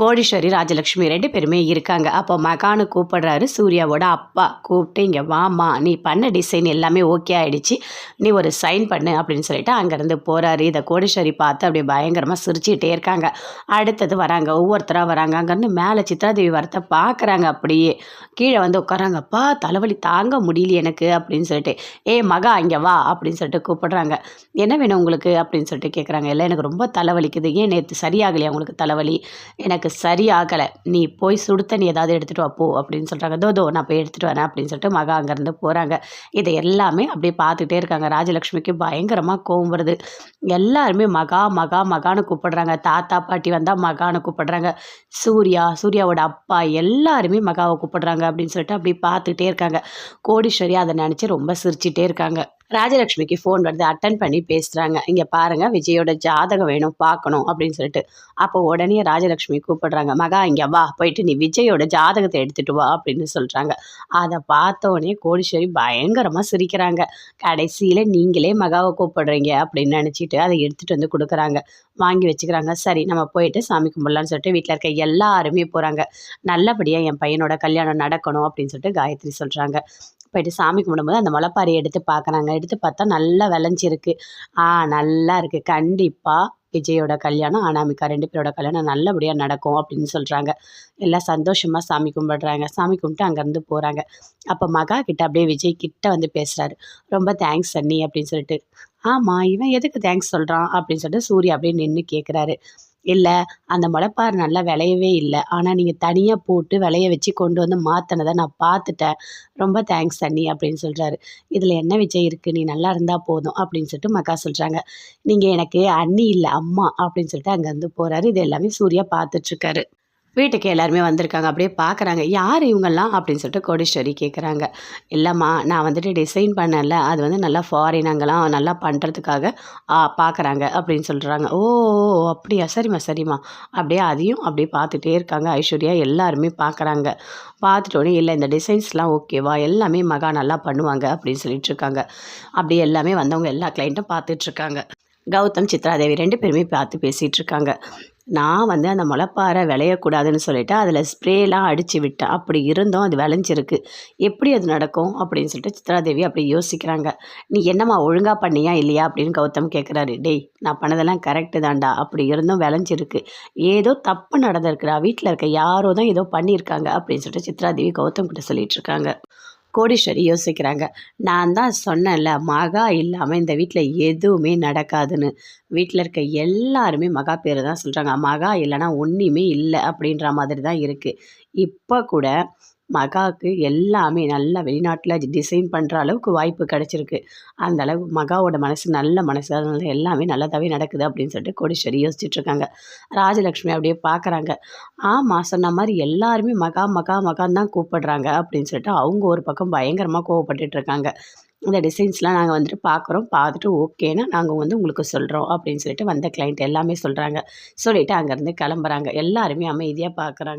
கோடீஸ்வரி ராஜலக்ஷ்மி ரெண்டு பேருமே இருக்காங்க. அப்போ மகானு கூப்பிடுறாரு சூர்யாவோட அப்பா கூப்பிட்டு இங்கே வாமா நீ பண்ண டிசைன் எல்லாமே ஓகே ஆகிடுச்சு நீ ஒரு சைன் பண்ணு அப்படின்னு சொல்லிட்டு அங்கேருந்து போகிறாரு இதை கோடீஸ்வரி பார்த்து அப்படியே பயங்கரமாக சிரிச்சுக்கிட்டே இருக்காங்க. அடுத்தது வராங்க ஒவ்வொருத்தராக வராங்க. அங்கேருந்து மேலே சித்ராதேவி வரத்தை பார்க்குறாங்க அப்படியே. கீழே வந்து உட்காராங்கப்பா தலைவலி தாங்க முடியல எனக்கு அப்படின்னு சொல்லிட்டு. ஏ மகா இங்கே வா அப்படின்னு சொல்லிட்டு கூப்பிடுறாங்க. என்ன வேணும் உங்களுக்கு? அப்படின்னு சொல்லிட்டு கேட்குறாங்க இல்லை எனக்கு ரொம்ப தலைவலிக்குது. ஏன் நேற்று சரியாகலையா உங்களுக்கு தலைவலி? எனக்கு எனக்கு சரியாகலை. நீ போய் சுடு தண்ணி ஏதாவது எடுத்துகிட்டு வா போ அப்படின்னு சொல்கிறாங்க தோ தோ நான் போய் எடுத்துகிட்டு வரேன் அப்படின்னு சொல்லிட்டு மகா அங்கேருந்து போகிறாங்க இதை எல்லாமே அப்படியே பார்த்துட்டே இருக்காங்க. ராஜலக்ஷ்மிக்கு பயங்கரமாக கோவம் வருது. எல்லாருமே மகா மகா மகான்னு கூப்பிடுறாங்க. தாத்தா பாட்டி வந்தால் மகான்னு கூப்பிடுறாங்க. சூர்யா சூர்யாவோட அப்பா எல்லாருமே மகாவை கூப்பிடுறாங்க அப்படின்னு சொல்லிட்டு அப்படி பார்த்துக்கிட்டே இருக்காங்க. கோடீஸ்வரி அதை நினச்சி ரொம்ப சிரிச்சிட்டே இருக்காங்க. ராஜலக்ஷ்மிக்கு ஃபோன் வருது. அட்டன் பண்ணி பேசுகிறாங்க இங்கே பாருங்கள் விஜயோட ஜாதகம் வேணும் பார்க்கணும் அப்படின்னு சொல்லிட்டு. அப்போ உடனே ராஜலக்ஷ்மி கூப்பிடுறாங்க. மகா இங்கே வா போயிட்டு நீ விஜயோட ஜாதகத்தை எடுத்துகிட்டு வா அப்படின்னு சொல்கிறாங்க அதை பார்த்தோடனே கோடீஸ்வரி பயங்கரமாக சிரிக்கிறாங்க. கடைசியில் நீங்களே மகாவை கூப்பிடுறீங்க அப்படின்னு நினச்சிட்டு அதை எடுத்துகிட்டு வந்து கொடுக்குறாங்க. வாங்கி வச்சுக்கிறாங்க. சரி நம்ம போயிட்டு சாமி கும்பிடலான்னு சொல்லிட்டு வீட்டில் இருக்க எல்லாருமே போகிறாங்க நல்லபடியாக என் பையனோட கல்யாணம் நடக்கணும் அப்படின்னு சொல்லிட்டு காயத்ரி சொல்கிறாங்க போயிட்டு சாமி கும்பிடும்போது அந்த முளைப்பாரி எடுத்து பார்க்குறாங்க. எடுத்து பார்த்தா நல்லா விளைஞ்சிருக்கு. ஆ நல்லா இருக்குது கண்டிப்பாக விஜயோட கல்யாணம் அனாமிகா ரெண்டு பேரோட கல்யாணம் நல்லபடியாக நடக்கும் அப்படின்னு சொல்கிறாங்க எல்லாம் சந்தோஷமாக சாமி கும்பிடுறாங்க. சாமி கும்பிட்டு அங்கேருந்து போகிறாங்க அப்போ மகா கிட்ட அப்படியே விஜய் கிட்ட வந்து பேசுகிறாரு ரொம்ப தேங்க்ஸ் அண்ணி அப்படின்னு சொல்லிட்டு. ஆமாம் இவன் எதுக்கு தேங்க்ஸ் சொல்கிறான் அப்படின்னு சொல்லிட்டு சூர்யா அப்படியே நின்று கேட்குறாரு இல்லை அந்த முளைப்பாறு நல்லா விளையவே இல்லை. ஆனால் நீங்கள் தனியாக போட்டு விளைய வச்சு கொண்டு வந்து மாற்றினதை நான் பார்த்துட்டேன். ரொம்ப தேங்க்ஸ் தண்ணி அப்படின்னு சொல்கிறாரு இதில் என்ன விஜய் இருக்குது நீ நல்லா இருந்தால் போதும் அப்படின்னு சொல்லிட்டு மக்கா சொல்கிறாங்க நீங்கள் எனக்கு அண்ணி இல்லை அம்மா அப்படின்னு சொல்லிட்டு அங்கேருந்து போகிறாரு இது எல்லாமே சூர்யா பார்த்துட்ருக்காரு வீட்டுக்கு எல்லாருமே வந்திருக்காங்க. அப்படியே பார்க்குறாங்க யார் இவங்கெல்லாம்? அப்படின்னு சொல்லிட்டு கோடீஸ்வரி கேட்குறாங்க இல்லைம்மா நான் வந்துட்டு டிசைன் பண்ணல அது வந்து நல்லா ஃபாரின் அங்கெல்லாம் நல்லா பண்ணுறதுக்காக பார்க்குறாங்க அப்படின்னு சொல்கிறாங்க ஓ அப்படியா? சரிம்மா சரிம்மா. அப்படியே அதையும் அப்படியே பார்த்துட்டே இருக்காங்க. ஐஸ்வர்யா எல்லாருமே பார்க்குறாங்க பார்த்துட்டோன்னே இல்லை இந்த டிசைன்ஸ்லாம் ஓகேவா எல்லாமே மகா நல்லா பண்ணுவாங்க அப்படின்னு சொல்லிட்டு இருக்காங்க. அப்படியே எல்லாமே வந்தவங்க எல்லா கிளைண்ட்டும் பார்த்துட்ருக்காங்க கௌதம் சித்ராதேவி ரெண்டு பேருமே பார்த்து பேசிகிட்டு இருக்காங்க. நான் வந்து அந்த முளைப்பாறை விளையக்கூடாதுன்னு சொல்லிவிட்டு அதில் ஸ்ப்ரேலாம் அடித்து விட்டேன் அப்படி இருந்தும் அது விளைஞ்சிருக்கு. எப்படி அது நடக்கும் அப்படின்னு சொல்லிட்டு சித்ராதேவி அப்படி யோசிக்கிறாங்க. நீ என்னம்மா ஒழுங்காக பண்ணியா இல்லையா அப்படின்னு கௌதம் கேட்குறாரு டேய் நான் பண்ணதெல்லாம் கரெக்டு தான்டா. அப்படி இருந்தும் விளைஞ்சிருக்கு. ஏதோ தப்பு நடந்திருக்குடா வீட்டில் இருக்க யாரோ தான் ஏதோ பண்ணியிருக்காங்க அப்படின்னு சொல்லிட்டு சித்ராதேவி கௌதம் கிட்ட சொல்லிட்டு இருக்காங்க. கோடீஸ்வரி யோசிக்கிறாங்க. நான் தான் சொன்னேன்ல மகா இல்லாமல் இந்த வீட்டில் எதுவுமே நடக்காதுன்னு. வீட்டில் இருக்க எல்லாருமே மகா பேர் தான் சொல்கிறாங்க மகா இல்லைன்னா ஒன்றுமே இல்லை அப்படின்ற மாதிரி தான் இருக்குது இப்போ கூட மகாவுக்கு எல்லாமே நல்லா வெளிநாட்டில் டிசைன் பண்ணுற அளவுக்கு வாய்ப்பு கிடச்சிருக்கு. அந்த அளவு மகாவோட மனசு நல்ல மனசு. அதனால எல்லாமே நல்லதாகவே நடக்குது அப்படின்னு சொல்லிட்டு கோடீஸ்வரி யோசிச்சுட்ருக்காங்க ராஜலக்ஷ்மி அப்படியே பார்க்குறாங்க ஆமாம் சொன்ன மாதிரி எல்லாருமே மகா மகா மகான் தான் கூப்பிடுறாங்க அப்படின்னு சொல்லிட்டு அவங்க ஒரு பக்கம் பயங்கரமாக கோவப்பட்டுட்ருக்காங்க இந்த டிசைன்ஸ்லாம் நாங்கள் வந்துட்டு பார்க்குறோம் பார்த்துட்டு ஓகேனா நாங்கள் வந்து உங்களுக்கு சொல்கிறோம் அப்படின்னு சொல்லிட்டு வந்த கிளைண்ட் எல்லாமே சொல்கிறாங்க சொல்லிவிட்டு அங்கேருந்து கிளம்புறாங்க. எல்லாருமே அமைதியாக பார்க்குறாங்க